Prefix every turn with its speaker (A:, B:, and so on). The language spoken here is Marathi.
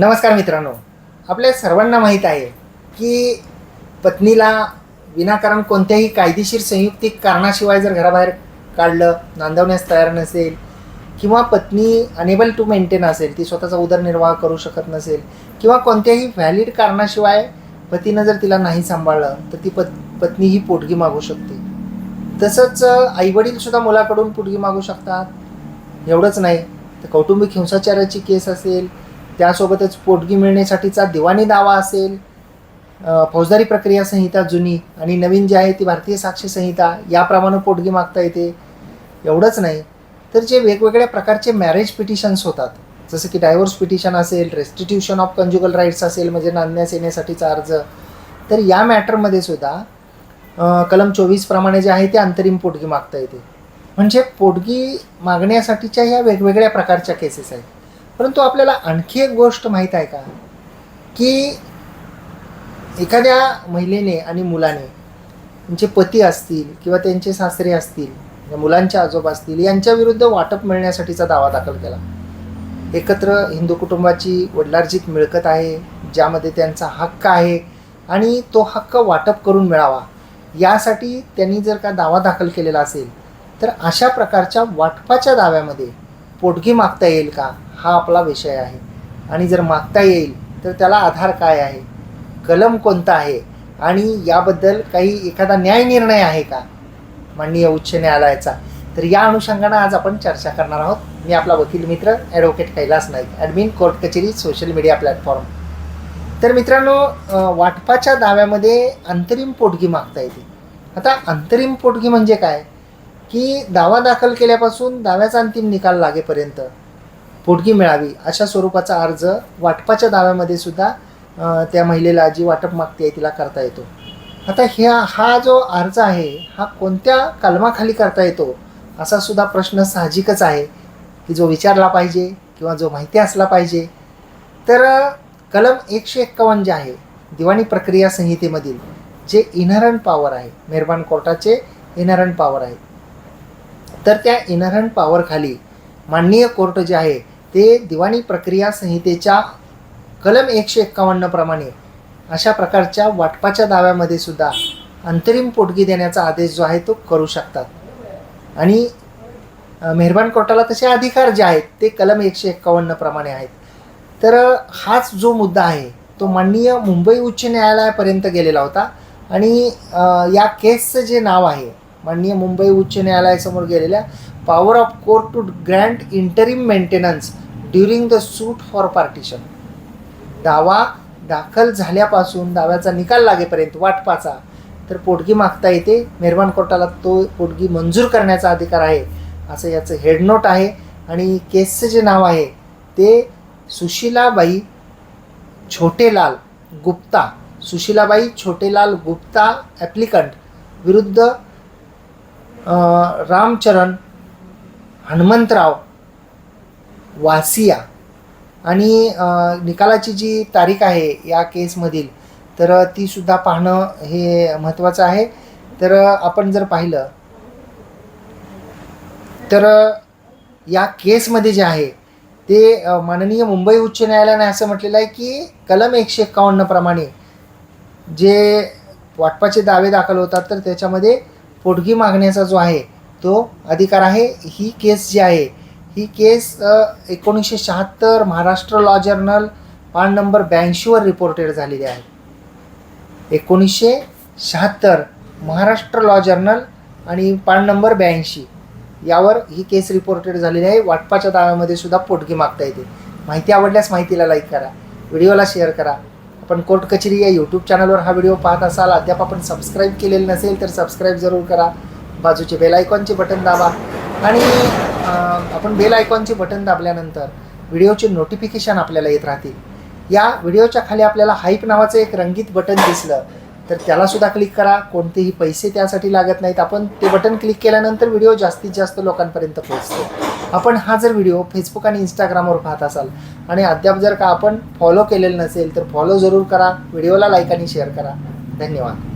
A: नमस्कार मित्रांनो. आपल्या सर्वांना माहीत आहे की पत्नीला विनाकारण कोणत्याही कायदेशीर संयुक्तिक कारणाशिवाय जर घराबाहेर काढलं नांदवण्यास तयार नसेल किंवा पत्नी अनेबल टू मेंटेन असेल ती स्वतःचा उदरनिर्वाह करू शकत नसेल किंवा कोणत्याही व्हॅलिड कारणाशिवाय पतीनं जर तिला नाही सांभाळलं तर ती पत पत्नी ही पोटगी मागू शकते. तसंच आईवडीलसुद्धा मुलाकडून पोटगी मागू शकतात. एवढंच नाही. तर कौटुंबिक हिंसाचाराची केस असेल त्यासोबतच पोटगी मिळण्यासाठीचा दिवाणी दावा असेल फौजदारी प्रक्रिया संहिता जुनी आणि नवीन जी आहे ती भारतीय साक्षी संहिता याप्रमाणे पोटगी मागता येते एवढंच नाही. तर जे वेगवेगळ्या प्रकारचे मॅरेज पिटिशन्स होतात जसं की डायव्होर्स पिटिशन असेल रेस्टिट्यूशन ऑफ कंज्युगल राईट्स असेल म्हणजे नांदण्यास येण्यासाठीचा अर्ज तर या मॅटरमध्ये सुद्धा कलम चोवीसप्रमाणे जे आहे ते अंतरिम पोटगी मागता येते. म्हणजे पोटगी मागण्यासाठीच्या ह्या वेगवेगळ्या प्रकारच्या केसेस आहेत. परंतु आपल्याला आणखी एक गोष्ट माहीत आहे का? की एखाद्या महिलेने आणि मुलाने त्यांचे पती असतील किंवा त्यांचे सासरे असतील मुलांचे आजोबा असतील यांच्याविरुद्ध वाटप मिळण्यासाठीचा दावा दाखल केला. एकत्र हिंदू कुटुंबाची वडिलार्जित मिळकत आहे ज्यामध्ये त्यांचा हक्क आहे आणि तो हक्क वाटप करून मिळावा यासाठी त्यांनी जर का दावा दाखल केलेला असेल तर अशा प्रकारच्या वाटपाच्या दाव्यामध्ये पोटगी मागता येईल का? हा आपला विषय आहे. आणि जर मागता येईल तर त्याला आधार काय आहे? कलम कोणता आहे? आणि याबद्दल काही एखादा न्याय निर्णय आहे का? माननीय उच्च न्यायालयाचा. तर या अनुषंगानं आज आपण चर्चा करणार आहोत. मी आपला वकील मित्र advocate Kailas Naik admin court कचेरी सोशल मीडिया प्लॅटफॉर्म. तर मित्रांनो वाटपाच्या दाव्यामध्ये अंतरिम पोटगी मागता येते. आता अंतरिम पोटगी म्हणजे काय? की दावा दाखल केल्यापासून दाव्याचा अंतिम निकाल लागेपर्यंत पोटगी मिळावी अशा स्वरूपाचा अर्ज वाटपाच्या दाव्यामध्ये सुद्धा त्या महिलेला जी वाटप मागते आहे तिला करता येतो. आता ह्या हा जो अर्ज आहे हा कोणत्या कलमाखाली करता येतो असा सुद्धा प्रश्न साहजिकच आहे की जो विचारला पाहिजे किंवा जो माहिती असला पाहिजे. तर कलम एकशे एक्कावन्न जे आहे दिवाणी प्रक्रिया संहितेमधील जे इनहरंट पॉवर आहे मेहरबान कोर्टाचे इनहरंट पॉवर आहे. तर त्या इनहरंट पॉवरखाली माननीय कोर्ट जे आहे ते दिवाणी प्रक्रिया संहितेच्या कलम एकशे एक्कावन्न प्रमाणे अशा प्रकारच्या वाटपाच्या दाव्यामध्ये सुद्धा अंतरिम पोटगी देण्याचा आदेश जो आहे तो करू शकतात. आणि मेहरबान कोर्टाला तसे अधिकार जे आहेत ते कलम एकशे एक्कावन्न प्रमाणे आहेत. तर हाच जो मुद्दा आहे तो माननीय मुंबई उच्च न्यायालयापर्यंत गेलेला होता. आणि या केसचं जे नाव आहे माननीय मुंबई उच्च न्यायालयासमोर गेलेल्या power of court to grant interim maintenance during the suit for partition दावा दाखल झाल्यापासून दाव्याचा निकाल लागेपर्यंत वाटपाचा. तर पोटगी मागता येते. मेहरबान कोर्टाला तो पोटगी मंजूर करण्याचा अधिकार आहे असं याचं हेडनोट आहे. आणि केसचं जे नाव आहे ते सुशिलाबाई छोटेलाल गुप्ता. सुशिलाबाई छोटेलाल गुप्ता ॲप्लिकंट विरुद्ध रामचरण हनुमंतराव वासिया. आणि निकालाची जी तारीख आहे या केसमधील तर ती सुद्धा पाहणं हे महत्त्वाचं आहे. तर आपण जर पाहिलं तर या केसमध्ये जे आहे ते माननीय मुंबई उच्च न्यायालयाने असं म्हटलेलं आहे की कलम एकशे एक्कावन्नप्रमाणे जे वाटपाचे दावे दाखल होतात तर त्याच्यामध्ये पोटगी मागण्याचा जो आहे तो अधिकार आहे. ही केस जी आहे ही केस एकोणीसशे शहात्तर महाराष्ट्र लॉ जर्नल पान नंबर ब्याऐंशीवर रिपोर्टेड झालेली आहे. एकोणीसशे शहात्तर महाराष्ट्र लॉ जर्नल आणि पान नंबर ब्याऐंशी यावर ही केस रिपोर्टेड झालेली आहे. वाटपाच्या दाव्यामध्ये सुद्धा पोटगी मागता येते. माहिती आवडल्यास माहितीला लाईक करा. व्हिडिओला शेअर करा. आपण कोर्ट कचेरी या यूट्यूब चॅनलवर हा व्हिडिओ पाहत असाल अद्याप आपण सबस्क्राईब केलेलं नसेल तर सबस्क्राईब जरूर करा. बाजूचे बेल आयकॉनचे बटन दाबा. आणि आपण बेल आयकॉनचे बटन दाबल्यानंतर व्हिडिओचे नोटिफिकेशन आपल्याला येत राहतील. या व्हिडिओच्या खाली आपल्याला हाईप नावाचं एक रंगीत बटन दिसलं. तर त्यालासुद्धा क्लिक करा. कोणतेही पैसे त्यासाठी लागत नाहीत. आपण ते बटन क्लिक केल्यानंतर व्हिडिओ जास्तीत जास्त लोकांपर्यंत पोहोचतो. आपण हा जर व्हिडिओ फेसबुक आणि इंस्टाग्रामवर पाहत असाल आणि अद्याप जर का आपण फॉलो केलेलं नसेल तर फॉलो जरूर करा. व्हिडिओला लाईक आणि शेअर करा. धन्यवाद.